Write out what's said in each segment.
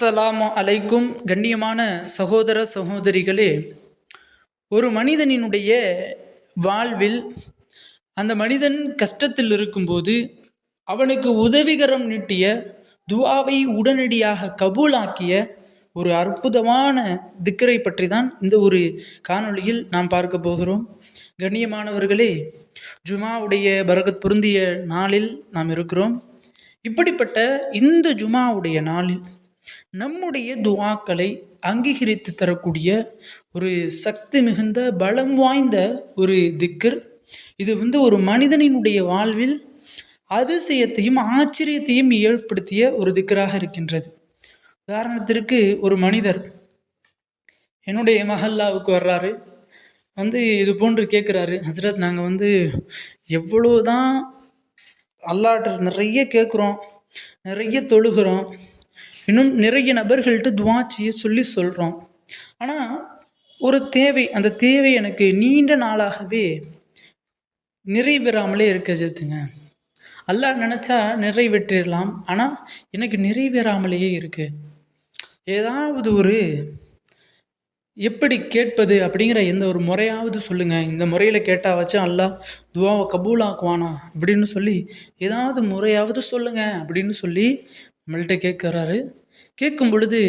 அஸ்லாம் அலைக்கும். கண்ணியமான சகோதர சகோதரிகளே ஒரு மனிதனினுடைய வாழ்வில் அந்த மனிதன் கஷ்டத்தில் இருக்கும்போது அவனுக்கு உதவிகரம் நீட்டிய துவாவை உடனடியாக கபூலாக்கிய ஒரு அற்புதமான திக்கரை பற்றி தான் இந்த ஒரு காணொளியில் நாம் பார்க்க போகிறோம். கண்ணியமானவர்களே ஜுமாவுடைய பரகத் பொருந்திய நாளில் நாம் இருக்கிறோம். இப்படிப்பட்ட இந்த ஜுமாவுடைய நாளில் நம்முடைய துவாக்களை அங்கீகரித்து தரக்கூடிய ஒரு சக்தி மிகுந்த பலம் வாய்ந்த ஒரு திக்கர். இது வந்து ஒரு மனிதனினுடைய வாழ்வில் அதிசயத்தையும் ஆச்சரியத்தையும் ஏற்படுத்திய ஒரு திக்கராக இருக்கின்றது. உதாரணத்திற்கு ஒரு மனிதர் என்னுடைய மஹல்லாவுக்கு வர்றாரு. வந்து இது போன்று கேட்குறாரு ஹசரத் நாங்கள் வந்து எவ்வளோ தான் அல்லாட்ட நிறைய கேட்குறோம் நிறைய தொழுகிறோம் இன்னும் நிறைய நபர்கள்ட்ட துவாச்சியை சொல்லி சொல்கிறோம் ஆனால் ஒரு தேவை அந்த தேவை எனக்கு நீண்ட நாளாகவே நிறைவேறாமலே இருக்க ஜெத்துங்க அல்லாஹ் நினச்சா நிறைவேற்றிடலாம் ஆனால் எனக்கு நிறைவேறாமலேயே இருக்குது ஏதாவது ஒரு எப்படி கேட்பது அப்படிங்கிற எந்த ஒரு முறையாவது சொல்லுங்கள் இந்த முறையில் கேட்டால் வச்சு அல்லாஹ் துவாவை கபூலாக்குவானா அப்படின்னு சொல்லி ஏதாவது முறையாவது சொல்லுங்கள் அப்படின்னு சொல்லி நம்மள்கிட்ட கேட்குறாரு. கேட்கும் பொழுது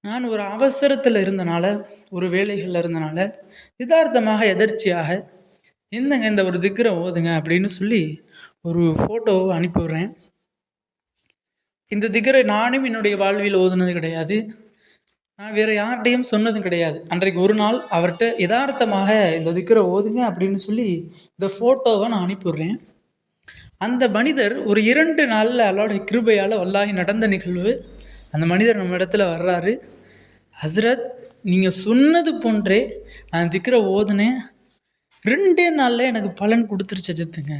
நான் ஒரு அவசரத்தில் இருந்தனால ஒரு வேலைகளில் இருந்தனால யதார்த்தமாக எதர்ச்சியாக இந்தங்க இந்த ஒரு திக்கரை ஓதுங்க அப்படின்னு சொல்லி ஒரு ஃபோட்டோவை அனுப்பிவிட்றேன் இந்த திக்கரை நானும் என்னுடைய வாழ்வில் ஓதுனது கிடையாது. நான் வேறு யார்கிட்டையும் சொன்னதும் கிடையாது. அன்றைக்கு ஒரு நாள் அவர்கிட்ட யதார்த்தமாக இந்த திக்கரை ஓதுங்க அப்படின்னு சொல்லி இந்த ஃபோட்டோவை நான் அனுப்பிவிட்றேன் அந்த மனிதர் ஒரு இரண்டு நாளில் அல்லாவுடைய கிருபையால் வல்லாகி நடந்த நிகழ்வு. அந்த மனிதர் நம்ம இடத்துல வர்றாரு. ஹசரத் நீங்கள் சொன்னது போன்றே நான் திக்கிற ஓதுனேன். ரெண்டே நாளில் எனக்கு பலன் கொடுத்துருச்சு அஜத்துங்க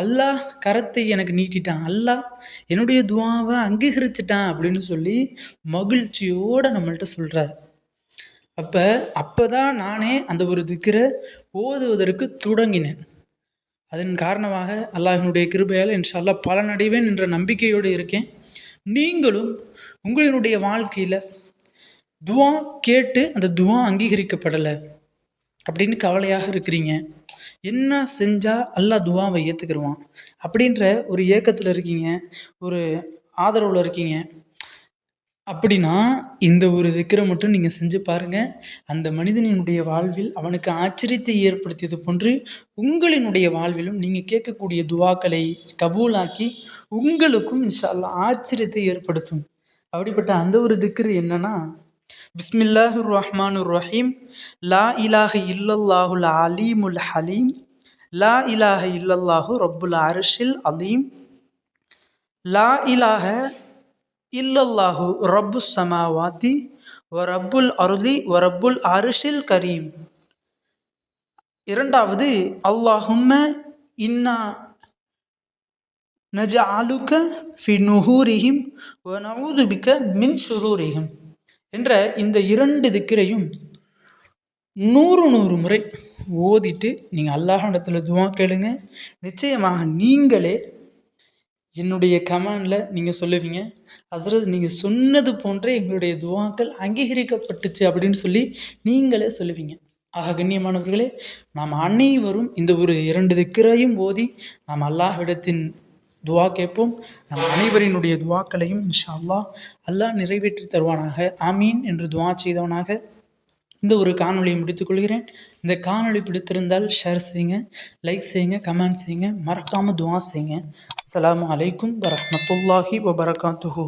அல்லாஹ் கரத்தை எனக்கு நீட்டிட்டான். அல்லாஹ் என்னுடைய துவாவை அங்கீகரிச்சிட்டான் அப்படின்னு சொல்லி மகிழ்ச்சியோடு நம்மள்கிட்ட சொல்கிறார் அப்போ அப்போ தான் நானே அந்த ஒரு திக்கிற ஓதுவதற்கு தொடங்கினேன். அதன் காரணமாக அல்லாஹினுடைய கிருபையால் இன்ஷால்லா பலனடைவேன் என்ற நம்பிக்கையோடு இருக்கேன். நீங்களும் உங்களினுடைய வாழ்க்கையில் துவா கேட்டு அந்த துவா அங்கீகரிக்கப்படலை அப்படின்னு கவலையாக இருக்கிறீங்க. என்ன செஞ்சால் அல்லா துவாவை ஏற்றுக்கிடுவான் அப்படின்ற ஒரு ஏக்கத்தில் இருக்கீங்க. ஒரு ஆதரவில் இருக்கீங்க. அப்படின்னா இந்த ஒரு திக்கரை மட்டும் நீங்கள் செஞ்சு பாருங்கள் அந்த மனிதனினுடைய வாழ்வில் அவனுக்கு ஆச்சரியத்தை ஏற்படுத்தியது போன்று உங்களினுடைய வாழ்விலும் நீங்கள் கேட்கக்கூடிய துவாக்களை கபூலாக்கி உங்களுக்கும் இன்ஷால்லா ஆச்சரியத்தை ஏற்படுத்தும். அப்படிப்பட்ட அந்த ஒரு திக்ரு என்னன்னா பிஸ்மில்லாஹு ரஹ்மான் ரஹீம் லா இலாஹ இல்லல்லாஹுல் அலீமுல் ஹலீம் லா இலாஹ இல்லல்லாஹு ரப்புல் அரிஷில் அலீம் லா இலாஹ இல்லல்லாஹு ரப்பு சமாவாதி வ ரப்புல் அருளி வ ரப்புல் அரிஷில் கரீம். இரண்டாவது அல்லாஹும்ம இன்னா நஜ ஆலுக்க ஃபி நுஹூரிஹிம் வ நவுதுபிக்க மின் சுரூரிஹிம் என்ற இந்த இரண்டு திக்கிரையும் நூறு நூறு முறை ஓதிட்டு நீங்கள் அல்லாஹ் இடத்துல துவா கேளுங்க. நிச்சயமாக நீங்களே என்னுடைய கமாண்டில் நீங்கள் சொல்லுவீங்க ஹசரத் நீங்கள் சொன்னது போன்றே எங்களுடைய துவாக்கள் அங்கீகரிக்கப்பட்டுச்சு அப்படின்னு சொல்லி நீங்களே சொல்லுவீங்க. ஆக கண்ணியமானவர்களே நாம் அனைவரும் இந்த ஒரு இரண்டு திக்கரையும் ஓதி நாம் அல்லாஹ்விடத்தின் துவா கேட்போம். நம் அனைவரினுடைய துவாக்களையும் இன்ஷா அல்லாஹ் அல்லாஹ் நிறைவேற்றி தருவானாக. ஆமீன் என்று துவா செய்தவனாக. இந்த ஒரு காணொலியை முடித்துக்கொள்கிறேன் இந்த காணொலி பிடித்திருந்தால் ஷேர் செய்யுங்க லைக் செய்யுங்க கமெண்ட் செய்யுங்க. மறக்காமல் துவா செய்யுங்க. அலாம் அலைக்கும் வரமத்துல்லாஹி வபரகாத்துஹூ.